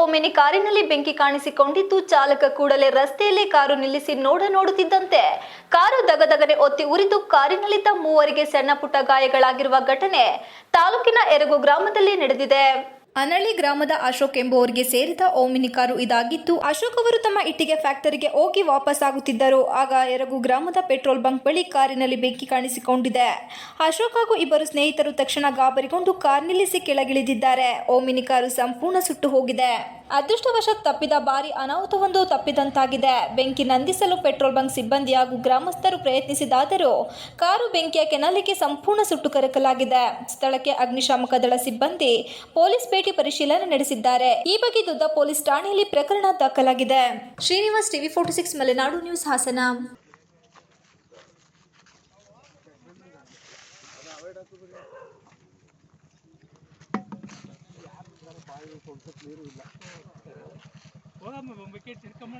Omni ಕಾರಿನಲ್ಲಿ ಬೆಂಕಿ ಕಾಣಿಸಿಕೊಂಡಿದ್ದು ಚಾಲಕ ಕೂಡಲೇ ರಸ್ತೆಯಲ್ಲಿ ಕಾರು ನಿಲ್ಲಿಸಿ ನೋಡ ನೋಡುತ್ತಿದ್ದಂತೆ. ಕಾರು ದಗದಗನೆ ಒತ್ತಿ ಉರಿದು ಕಾರಿನಲ್ಲಿದ್ದ ಮೂವರಿಗೆ ಸಣ್ಣ ಪುಟ್ಟ ಗಾಯಗಳಾಗಿರುವ ಘಟನೆ ತಾಲೂಕಿನ ಎರಗು ಗ್ರಾಮದಲ್ಲಿ ನಡೆದಿದೆ. ಅನಳ್ಳಿ ಗ್ರಾಮದ ಅಶೋಕ್ ಎಂಬುವರಿಗೆ ಸೇರಿದ ಓಮಿನಿ ಕಾರು ಇದಾಗಿದ್ದು ಅಶೋಕ್ ಅವರು ತಮ್ಮ ಇಟ್ಟಿಗೆ ಫ್ಯಾಕ್ಟರಿಗೆ ಹೋಗಿ ವಾಪಸ್ ಆಗುತ್ತಿದ್ದರು. ಆಗ ಎರಗು ಗ್ರಾಮದ ಪೆಟ್ರೋಲ್ ಬಂಕ್ ಬಳಿ ಕಾರಿನಲ್ಲಿ ಬೆಂಕಿ ಕಾಣಿಸಿಕೊಂಡಿದೆ. ಅಶೋಕ್ ಹಾಗೂ ಇಬ್ಬರು ಸ್ನೇಹಿತರು ತಕ್ಷಣ ಗಾಬರಿಗೊಂಡು ಕಾರ್ ನಿಲ್ಲಿಸಿ ಕೆಳಗಿಳಿದಿದ್ದಾರೆ. ಓಮಿನಿ ಕಾರು ಸಂಪೂರ್ಣ ಸುಟ್ಟು ಹೋಗಿದೆ. ಅದೃಷ್ಟವಶಾತ್ ತಪ್ಪಿದ ಭಾರಿ ಅನಾಹುತವೊಂದು ತಪ್ಪಿದಂತಾಗಿದೆ. ಬೆಂಕಿ ನಂದಿಸಲು ಪೆಟ್ರೋಲ್ ಬಂಕ್ ಸಿಬ್ಬಂದಿ ಹಾಗೂ ಗ್ರಾಮಸ್ಥರು ಪ್ರಯತ್ನಿಸಿದಾದರೂ ಕಾರು ಬೆಂಕಿಯ ಕೆನಲಿಗೆ ಸಂಪೂರ್ಣ ಸುಟ್ಟು ಕರಕಲಾಗಿದೆ. ಸ್ಥಳಕ್ಕೆ ಅಗ್ನಿಶಾಮಕ ದಳ ಸಿಬ್ಬಂದಿ, ಪೊಲೀಸ್ ಭೇಟಿ ಪರಿಶೀಲನೆ ನಡೆಸಿದ್ದಾರೆ. ಈ ಬಗ್ಗೆ ದುದ್ದ ಪೊಲೀಸ್ ಠಾಣೆಯಲ್ಲಿ ಪ್ರಕರಣ ದಾಖಲಾಗಿದೆ. Srinivas TV forty six, Malenadu news Hassan. ಹೋಗಮ್ಮ ಬೊಂಬಕ್ಕೆ ತಿರ್ಕೊಂಬ